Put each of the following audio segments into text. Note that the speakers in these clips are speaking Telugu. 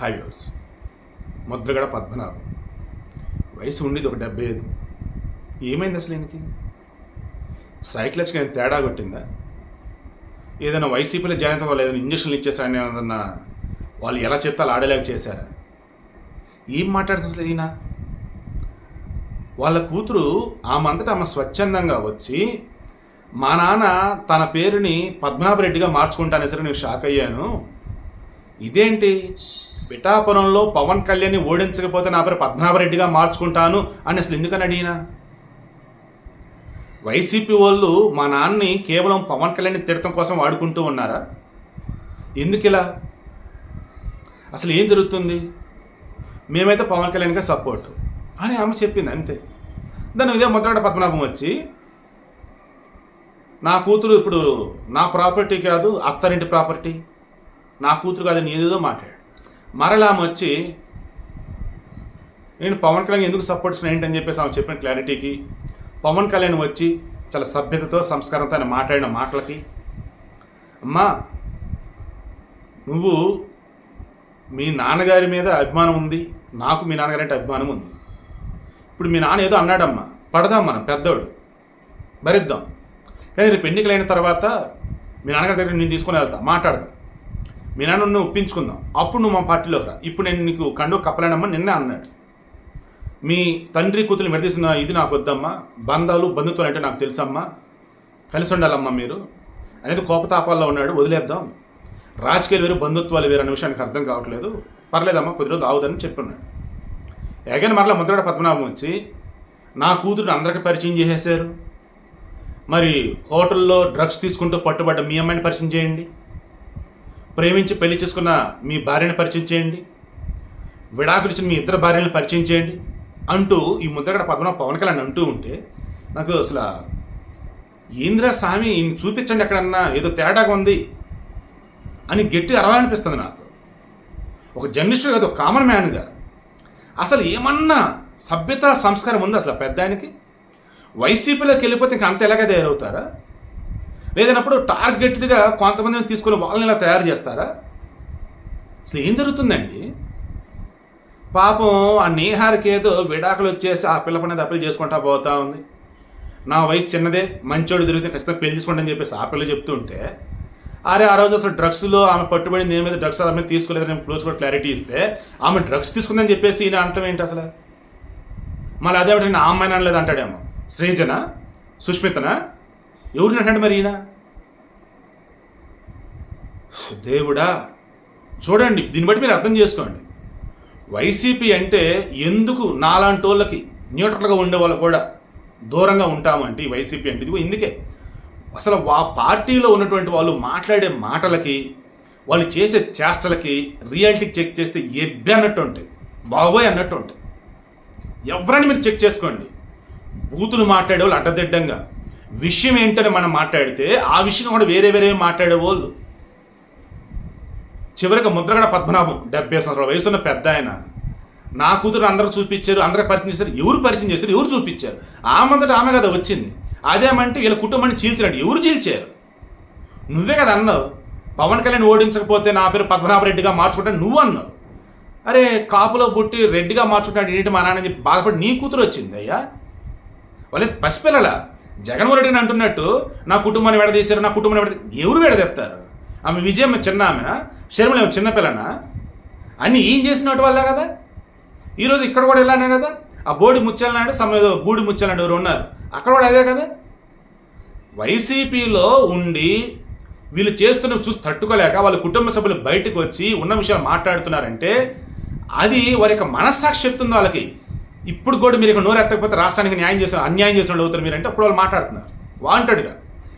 హైవేస్ ముద్రగడ పద్మనాభం. వయసు ఉండేది ఒక డెబ్బై ఐదు ఏమైంది అసలు ఈయనకి? సైక్లెస్కి ఏమైనా తేడా కొట్టిందా? ఏదైనా వైసీపీలో జాయిన్ అవ్వాలి ఏదైనా ఇంజక్షన్లు ఇచ్చేసారని ఏదన్నా వాళ్ళు ఎలా చెప్తే అలా ఆడలేక చేశారా? ఏం మాట్లాడుతుంది అసలు ఈయన? వాళ్ళ కూతురు ఆమె ఆమె స్వచ్ఛందంగా వచ్చి మా నాన్న తన పేరుని పద్మనాభరెడ్డిగా మార్చుకుంటానేసరి నేను షాక్ అయ్యాను. ఇదేంటి? పిఠాపురంలో పవన్ కళ్యాణ్ని ఓడించకపోతే నా పేరు పద్మనాభరెడ్డిగా మార్చుకుంటాను అని అసలు ఎందుకని అడిగినా వైసీపీ వాళ్ళు మా నాన్నని కేవలం పవన్ కళ్యాణ్ తిడటం కోసం వాడుకుంటూ ఉన్నారా? ఎందుకు ఇలా? అసలు ఏం జరుగుతుంది? మేమైతే పవన్ కళ్యాణ్గా సపోర్ట్ అని ఆమె చెప్పింది అంతే. దాని ఇదే ముద్రగడ పద్మనాభం వచ్చి నా కూతురు ఇప్పుడు నా ప్రాపర్టీ కాదు అత్తారింటి ప్రాపర్టీ. నా కూతురు కాదని ఏదేదో మాట్లాడు. మరలా ఆమె వచ్చి నేను పవన్ కళ్యాణ్ ఎందుకు సపోర్ట్ ఏంటని చెప్పేసి ఆమె చెప్పిన క్లారిటీకి పవన్ కళ్యాణ్ వచ్చి చాలా సభ్యతతో సంస్కారంతో ఆయన మాట్లాడిన మాటలకి అమ్మా నువ్వు మీ నాన్నగారి మీద అభిమానం ఉంది నాకు మీ నాన్నగారి అంటే అభిమానం ఉంది. ఇప్పుడు మీ నాన్న ఏదో అన్నాడమ్మా పడదాం మనం పెద్దోడు భరిద్దాం. కానీ రేపు ఎన్నికలైన తర్వాత మీ నాన్నగారి దగ్గర నేను తీసుకొని వెళ్తా మాట్లాడదాం. మీ నాన్న నువ్వు ఒప్పించుకుందాం. అప్పుడు నువ్వు మా పార్టీలో రా. ఇప్పుడు నేను నీకు కండు కప్పలేనమ్మా నిన్నే అన్నాడు. మీ తండ్రి కూతురు విడదీసిన ఇది నాకు వద్దమ్మా. బంధాలు బంధుత్వాలు అంటే నాకు తెలుసమ్మా. కలిసి ఉండాలమ్మా మీరు. అనేది కోపతాపాల్లో ఉన్నాడు వదిలేద్దాం. రాజకీయాలు వేరు బంధుత్వాలు వేరు అనే విషయానికి అర్థం కావట్లేదు. పర్లేదమ్మా కొద్ది రోజులు ఆగుదని చెప్పున్నాడు. ఎగన్ మరలా ముద్రడ పద్మనాభం వచ్చి నా కూతురుని అందరికీ పరిచయం చేసేశారు. మరి హోటల్లో డ్రగ్స్ తీసుకుంటూ పట్టుబడ్డ మీ అమ్మాయిని పరిచయం చేయండి. ప్రేమించి పెళ్ళి చేసుకున్న మీ భార్యను పరిచయం చేయండి. విడాకులు ఇచ్చిన మీ ఇద్దరు భార్యలను పరిచయం చేయండి. అంటూ ఈ ముద్దగడ పద్మనాభ పవన్ కళ్యాణ్ అంటూ ఉంటే నాకు అసలు ఏంద్రా స్వామి ఈయన చూపించండి ఎక్కడన్నా ఏదో తేడాగా ఉంది అని గట్టి అరవాలనిపిస్తుంది నాకు. ఒక జర్నలిస్ట్ కాదు ఒక కామన్ మ్యాన్గా. అసలు ఏమన్నా సభ్యత సంస్కారం ఉంది అసలు ఆ పెద్ద ఆయనకి వైసీపీలోకి వెళ్ళిపోతే ఇంకా అంత ఎలాగ తయారవుతారా? లేదన్నప్పుడు టార్గెటెడ్గా కొంతమందిని తీసుకొని వాళ్ళని ఇలా తయారు చేస్తారా? అసలు ఏం జరుగుతుందండి? పాపం ఆ నేహారికి ఏదో విడాకులు వచ్చేసి ఆ పిల్ల అనేది అప్పీల్ చేసుకుంటా పోతా ఉంది. నా వయసు చిన్నదే మంచోడు దొరికితే ఖచ్చితంగా పెళ్ళి చేసుకోండి అని చెప్పేసి ఆ పిల్ల చెప్తుంటే అరే ఆ రోజు అసలు డ్రగ్స్లో ఆమె పట్టుబడి నేను మీద డ్రగ్స్ ఆమె తీసుకోలేదని క్లోజ్ కూడా క్లారిటీ ఇస్తే ఆమె డ్రగ్స్ తీసుకుందని చెప్పేసి ఈయన అంటాం ఏంటి అసలు? మళ్ళీ అదే నా అమ్మాయిని అనలేదు అంటాడేమో. శ్రీజన? సుష్మితనా? ఎవరిని అంటాడు మరి ఈయన? దేవుడా చూడండి దీన్ని బట్టి మీరు అర్థం చేసుకోండి. వైసీపీ అంటే ఎందుకు నాలాంటి వాళ్ళకి న్యూట్రల్గా ఉండే వాళ్ళు కూడా దూరంగా ఉంటామంటే ఈ వైసీపీ అంటే? ఇదిగో ఇందుకే. అసలు ఆ పార్టీలో ఉన్నటువంటి వాళ్ళు మాట్లాడే మాటలకి వాళ్ళు చేసే చేష్టలకి రియాలిటీ చెక్ చేస్తే ఎబ్బే అన్నట్టు ఉంటాయి. బాబోయ్ అన్నట్టు ఉంటాయి. ఎవరైనా మీరు చెక్ చేసుకోండి? బూతులు మాట్లాడే వాళ్ళు అడ్డదిడ్డంగా. విషయం ఏంటని మనం మాట్లాడితే ఆ విషయం కూడా వేరే వేరే మాట్లాడే వాళ్ళు. చివరికి ముద్రగడ పద్మనాభం డెబ్బై సంవత్సరాల వయసు ఉన్న పెద్ద ఆయన నా కూతురు అందరూ చూపించారు అందరికి పరిచయం చేశారు ఎవరు పరిచయం చేశారు ఎవరు చూపించారు? ఆమంతటా ఆమె కదా వచ్చింది. అదేమంటే వీళ్ళ కుటుంబాన్ని చీల్చినట్టు ఎవరు చీల్చారు? నువ్వే కదా అన్నావు. పవన్ కళ్యాణ్ ఓడించకపోతే నా పేరు పద్మనాభరెడ్డిగా మార్చుకుంటాను నువ్వు అన్నావు. అరే కాపులో పుట్టి రెడ్డిగా మార్చుకుంటాడు ఏంటి మా నాన్న చెప్పి బాధపడి నీ కూతురు వచ్చింది అయ్యా. వాళ్ళే పసిపిల్లల. జగన్మోహన్ రెడ్డిని అంటున్నట్టు నా కుటుంబాన్ని విడదీశారు నా కుటుంబాన్ని విడదీ ఎవరు విడదీస్తారు ఆమె విజయమ్మ చిన్న ఆమెనా శర్మల చిన్నపిల్లనా అన్నీ ఏం చేసినట్టు వాళ్ళే కదా? ఈరోజు ఇక్కడ కూడా ఇలానే కదా? ఆ బోడి ముచ్చాలన్నాడు సమ ఏదో బూడి ముచ్చాలన్నాడు ఎవరు ఉన్నారు. అక్కడ కూడా అదే కదా? వైసీపీలో ఉండి వీళ్ళు చేస్తున్న చూసి తట్టుకోలేక వాళ్ళ కుటుంబ సభ్యులు బయటకు వచ్చి ఉన్న విషయాలు మాట్లాడుతున్నారంటే అది వారి యొక్క మనస్సాక్షి చెప్తుంది వాళ్ళకి. ఇప్పుడు కూడా మీరు ఇక్కడ నోరు ఎత్తకపోతే రాష్ట్రానికి న్యాయం చేసిన అన్యాయం చేసిన వాళ్ళు అవుతారు మీరంటే అప్పుడు వాళ్ళు మాట్లాడుతున్నారు. వాంటెడ్గా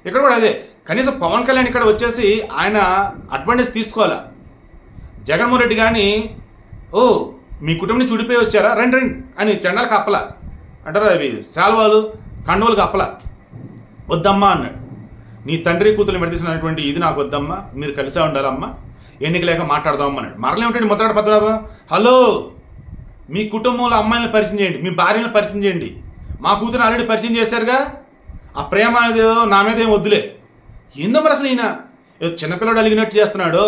ఇక్కడ కూడా అదే. కనీసం పవన్ కళ్యాణ్ ఇక్కడ వచ్చేసి ఆయన అడ్వాంటేజ్ తీసుకోవాలా? జగన్మోహన్ రెడ్డి కానీ ఓ మీ కుటుంబం చూడిపోయి వచ్చారా? రండి రండి అని జెండాలు కప్పలా అంటారు అవి శాల్వాలు కండువలు కప్పలా వద్దమ్మా అన్నాడు. నీ తండ్రి కూతురు మెడతీసినటువంటి ఇది నాకు వద్దమ్మా. మీరు కలిసే ఉండాలమ్మా. ఎన్నిక లేక మాట్లాడదాం అన్నాడు. మరలేమిటండి మొదలాడు పద్రాబా హలో మీ కుటుంబంలో అమ్మాయిని పరిచయం చేయండి మీ భార్యను పరిచయం చేయండి. మా కూతురు ఆల్రెడీ పరిచయం చేశారుగా? ఆ ప్రేమ అనేది ఏదో నా మీద ఏం వద్దులే. ఏందో మరి అసలు ఈయన? ఏదో చిన్నపిల్లడు అలిగినట్టు చేస్తున్నాడు?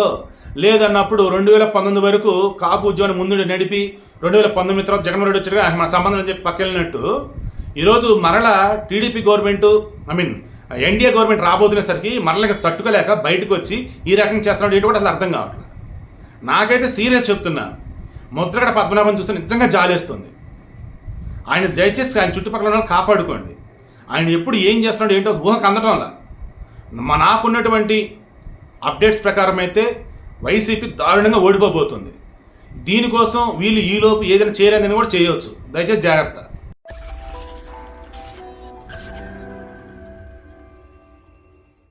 లేదన్నప్పుడు రెండు వేల పంతొమ్మిది వరకు కాపు ఉద్యమాన్ని ముందు నడిపి రెండు వేల పంతొమ్మిది తర్వాత జగన్మోహన్ రెడ్డి వచ్చాడు మన సంబంధం అని చెప్పి పక్కెళ్ళినట్టు ఈరోజు మరలా TDP government I mean NDA government రాబోతునేసరికి మరలకి ఇంకా తట్టుకోలేక బయటకు వచ్చి ఈ రకంగా చేస్తున్నాడు ఏంటి కూడా అసలు అర్థం కావట్లేదు. నాకైతే సీరియస్ చెప్తున్నా. ముద్రగడ పద్మనాభం చూస్తే నిజంగా జాలేస్తుంది. ఆయన దయచేసి ఆయన చుట్టుపక్కల ఉన్న కాపాడుకోండి. ఆయన ఎప్పుడు ఏం చేస్తున్నాడు ఏంటో ఊహకు అందటంలా వల్ల. మా నాకున్నటువంటి అప్డేట్స్ ప్రకారం అయితే వైసీపీ దారుణంగా ఓడిపోబోతుంది. దీనికోసం వీళ్ళు ఈలోపు ఏదైనా చేయలేదని కూడా చేయవచ్చు దయచేసి జాగ్రత్త.